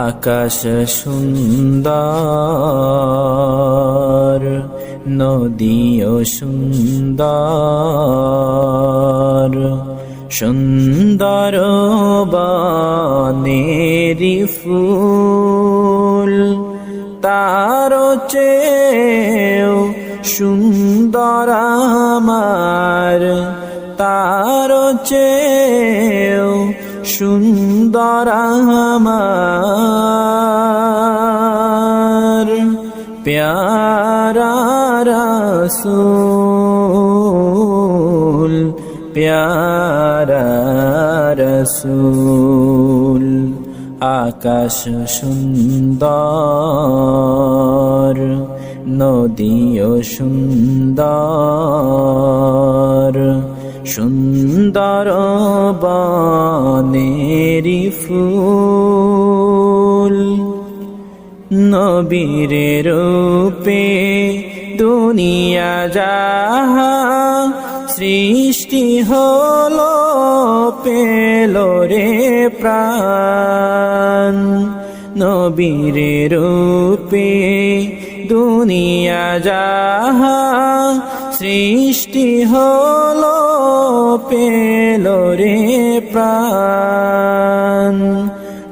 আকাশ সুন্দর নদীও সুন্দর সুন্দর বানেরি ফুল তার চেয়েও সুন্দর আমার তার চেয়েও সুন্দর আমার প্যারা রসুল প্যারা রসুল আকাশ সুন্দর নদীও সুন্দর। সুন্দর বানেরি ফুল। নবীর রূপে দুনিয়া যাহা সৃষ্টি হলো, পেল রে প্রাণ। নবীর রূপে দুনিয়া যাহা সৃষ্টি হলো, পেল রে প্রাণ।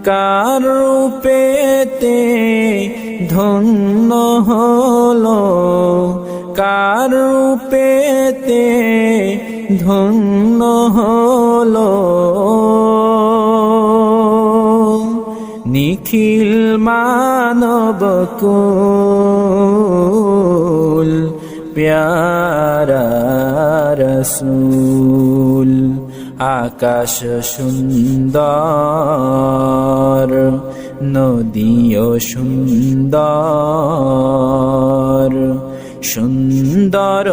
কার রূপেতে ধন্য হলো, কার রূপেতে ধন্য হলো। নিখিল মানব প্যারা রসুল আকাশ সুন্দর নদীও সুন্দর সুন্দর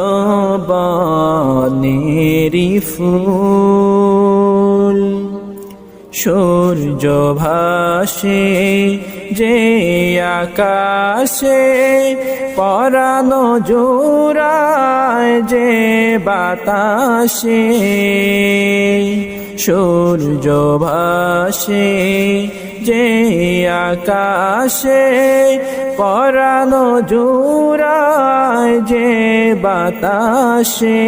বনেরি ফুল। সূর্য ভাসে যে আকাশে পরানো জোড়ায় যে বাতাসে। সূর্য ভাসে যে আকাশে পরানো জোড়ায়, যে বাতাসে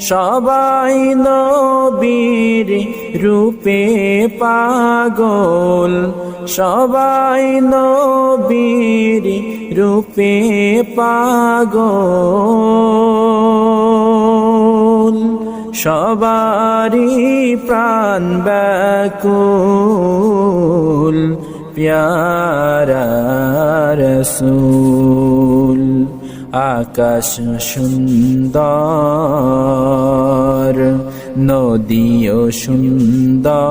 সবাই নবীর রূপে পাগল, সবাই নবীর রূপে পাগল। সবারই প্রাণ ব্যাকুল প্যারা রসুল। আকাশ সুন্দর নদীও সুন্দর।